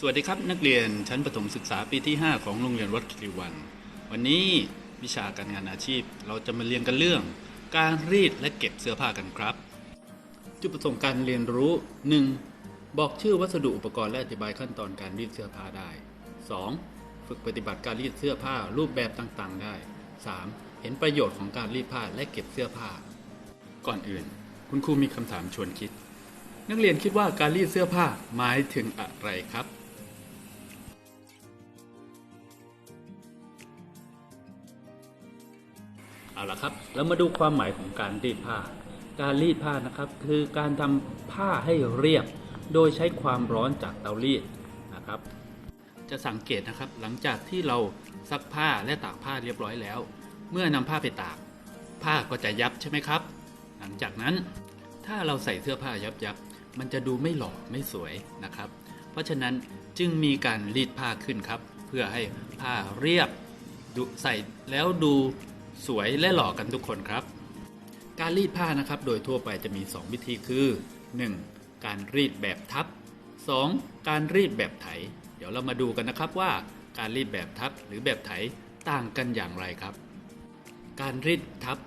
สวัสดีครับนักเรียนชั้นประถมศึกษาปีที่ 5 ของโรงเรียนวัดคิริวัน วันนี้วิชาการงานอาชีพเราจะมาเรียนกันเรื่อง การรีดและเก็บเสื้อผ้ากันครับ จุดประสงค์การเรียนรู้ 1. บอกชื่อวัสดุอุปกรณ์และอธิบายขั้นตอนการรีดเสื้อผ้าได้ 2. ฝึกปฏิบัติการรีดเสื้อผ้ารูปแบบต่างๆ ได้ 3. เห็นประโยชน์ของการรีดผ้าและเก็บเสื้อผ้า ก่อนอื่น คุณครูมีคำถามชวนคิด นักเรียนคิดว่าการรีดเสื้อผ้าหมายถึงอะไรครับ เอาละครับแล้วมาดูความหมายของการรีดผ้า การรีดผ้านะครับคือการทำผ้าให้เรียบ โดยใช้ความร้อนจากเตารีดนะครับ จะสังเกตนะครับหลังจากที่เราซักผ้าและตากผ้าเรียบร้อยแล้ว เมื่อนำผ้าไปตาก ผ้าก็จะยับใช่ไหมครับ หลังจากนั้นถ้าเราใส่เสื้อผ้ายับยับมันจะดูไม่หล่อไม่สวยนะครับ เพราะฉะนั้นจึงมีการรีดผ้าขึ้นครับ เพื่อให้ผ้าเรียบใส่แล้วดู สวยและหล่อกันทุกคนครับ การรีดผ้านะครับโดยทั่วไปจะมี 2 วิธีคือ 1. การรีดแบบทับ 2. การรีดแบบไถ เดี๋ยวเรามาดูกันนะครับว่าการรีดแบบทับหรือแบบไถต่างกันอย่างไรครับ การรีดทับ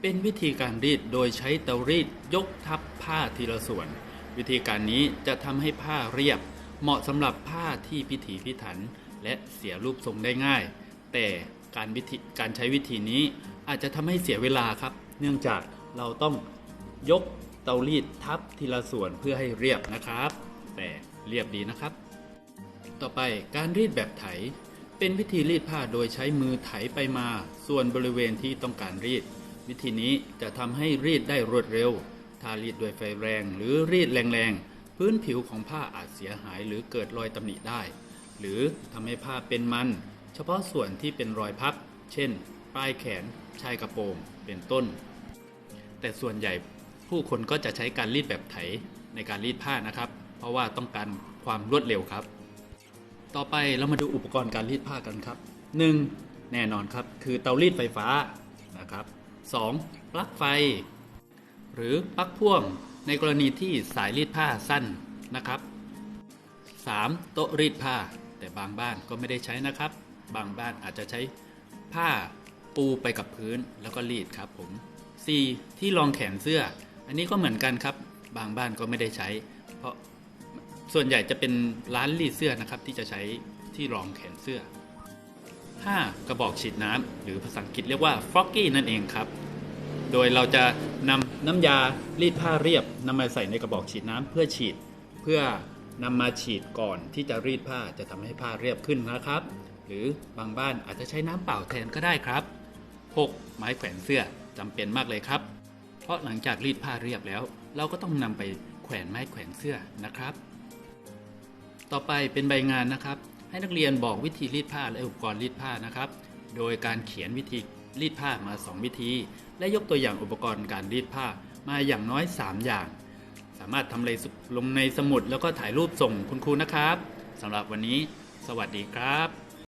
เป็นวิธีการรีดโดยใช้เตารีดยกทับผ้าทีละส่วน วิธีการนี้จะทำให้ผ้าเรียบ เหมาะสำหรับผ้าที่พิถีพิถัน และเสียรูปทรงได้ง่าย แต่ การวิธีการใช้วิธีนี้อาจจะทำให้เสียเวลาครับ เนื่องจากเราต้องยกเตารีดทับทีละส่วนเพื่อให้เรียบนะครับ แต่เรียบดีนะครับ ต่อไปการรีดแบบไถ เป็นวิธีรีดผ้าโดยใช้มือไถไปมา ส่วนบริเวณที่ต้องการรีด วิธีนี้จะทำให้รีดได้รวดเร็ว ถ้ารีดด้วยไฟแรงหรือรีดแรงๆพื้นผิวของผ้าอาจเสียหายหรือเกิดรอยตำหนิได้ หรือทำให้ผ้าเป็นมัน เฉพาะส่วนที่เป็นรอยพับ เช่น ปลายแขน ชายกระโปรง เป็นต้น แต่ส่วนใหญ่ผู้คนก็จะใช้การรีดแบบไถในการรีดผ้านะครับ เพราะว่าต้องการความรวดเร็วครับ ต่อไปเรามาดูอุปกรณ์การรีดผ้ากันครับ 1. แน่นอนครับ คือเตารีดไฟฟ้านะครับ 2. ปลั๊กไฟ หรือปลั๊กพ่วงในกรณีที่สายรีดผ้าสั้นนะครับ 3. โต๊ะรีดผ้า แต่บางบ้านก็ไม่ได้ใช้นะครับ บางบ้านอาจจะใช้ผ้าปูไปกับพื้นแล้วก็รีดครับผม 4. ที่รองแขนเสื้อ อันนี้ก็เหมือนกันครับ บางบ้านก็ไม่ได้ใช้ เพราะส่วนใหญ่จะเป็นร้านรีดเสื้อนะครับ ที่จะใช้ที่รองแขนเสื้อ 5. กระบอกฉีดน้ำหรือภาษาอังกฤษเรียกว่า froggy นั่นเองครับ โดยเราจะนำน้ำยารีดผ้าเรียบนำมาใส่ในกระบอกฉีดน้ำเพื่อฉีด เพื่อนำมาฉีดก่อนที่จะรีดผ้าจะทำให้ผ้าเรียบขึ้นนะครับ หรือบางบ้านอาจจะใช้น้ำเปล่าแทนก็ได้ครับ 6. ไม้แขวนเสื้อจำเป็นมากเลยครับ เพราะหลังจากรีดผ้าเรียบแล้ว เราก็ต้องนำไปแขวนไม้แขวนเสื้อนะครับ ต่อไปเป็นใบงานนะครับ ให้นักเรียนบอกวิธีรีดผ้าและอุปกรณ์รีดผ้านะครับ โดยการเขียนวิธีรีดผ้ามา 2 วิธี และยกตัวอย่างอุปกรณ์การรีดผ้ามาอย่างน้อย 3 อย่าง สามารถทำเลยลงในสมุดแล้วก็ถ่ายรูปส่งคุณครูนะครับสำหรับวันนี้ สวัสดีครับ